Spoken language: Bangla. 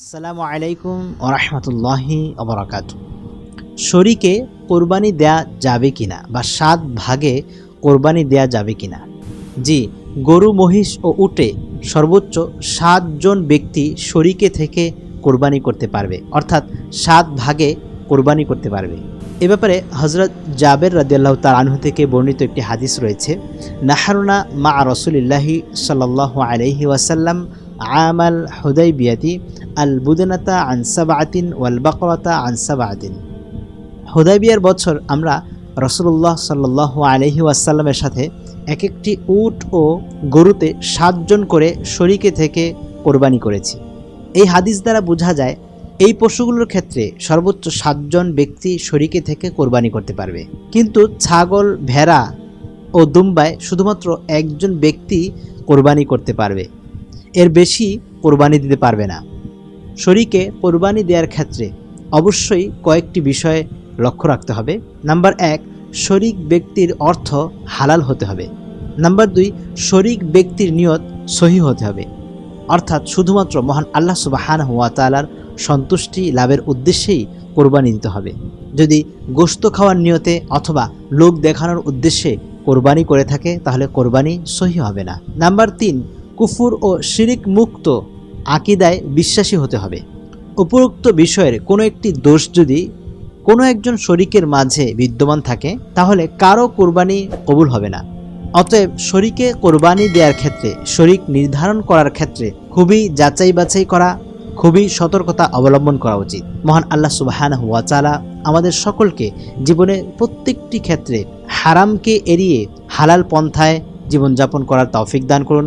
আসসালামু আলাইকুম ওরহমতুল্লাহি অবরাকাত শরীকে কোরবানি দেয়া যাবে কিনা বা সাত ভাগে কোরবানি দেয়া যাবে কিনা? জি, গরু, মহিষ ও উটে সর্বোচ্চ সাতজন ব্যক্তি শরীকে থেকে কোরবানি করতে পারবে। অর্থাৎ সাত ভাগে কোরবানি করতে পারবে। এ ব্যাপারে হজরত জাবের রাদিয়াল্লাহ তার আনহু থেকে বর্ণিত একটি হাদিস রয়েছে, নাহারুনা মা রসুলিল্লাহি সাল্লাহ আলহি ওয়াসাল্লাম আমাল হুদাই বিয়াতি আল বুদনাতা আনসাবাতিন ওয়াল বাকরাতা আনসাবাতিন হুদাইবিয়ার বছর আমরা রসুল্লাহ সাল্লাহ আলহি ওয়াসাল্লামের সাথে এক একটি উট ও গরুতে সাতজন করে শরিকে থেকে কোরবানি করেছি। এই হাদিস দ্বারা বোঝা যায়, এই পশুগুলোর ক্ষেত্রে সর্বোচ্চ সাতজন ব্যক্তি শরিকে থেকে কোরবানি করতে পারবে। কিন্তু ছাগল, ভেড়া ও দুম্বায় শুধুমাত্র একজন ব্যক্তি কোরবানি করতে পারবে। এর বেশি কোরবানি দিতে পারবে না। শরীকে কোরবানি দেওয়ার ক্ষেত্রে অবশ্যই কয়েকটি বিষয়ে লক্ষ্য রাখতে হবে। নাম্বার এক, শরিক ব্যক্তির অর্থ হালাল হতে হবে। নাম্বার দুই, শরিক ব্যক্তির নিয়ত সহি হতে হবে। অর্থাৎ শুধুমাত্র মহান আল্লাহ সুবাহান হুয়া তালার সন্তুষ্টি লাভের উদ্দেশ্যেই কোরবানি দিতে হবে। যদি গোস্ত খাওয়ার নিয়তে অথবা লোক দেখানোর উদ্দেশ্যে কোরবানি করে থাকে, তাহলে কোরবানি সহি হবে না। নাম্বার তিন কুফুর ও শিরিক মুক্ত আকিদায় বিশ্বাসী হতে হবে। উপরোক্ত বিষয়ের কোনো একটি দোষ যদি কোনো একজন শরিকের মাঝে বিদ্যমান থাকে, তাহলে কারও কোরবানি কবুল হবে না। অতএব শরিকে কোরবানি দেওয়ার ক্ষেত্রে, শরিক নির্ধারণ করার ক্ষেত্রে খুবই যাচাই বাছাই করা, খুবই সতর্কতা অবলম্বন করা উচিত। মহান আল্লাহ সুবাহান ওয়াচালা আমাদের সকলকে জীবনে প্রত্যেকটি ক্ষেত্রে হারামকে এড়িয়ে হালাল পন্থায় জীবনযাপন করার তৌফিক দান করুন।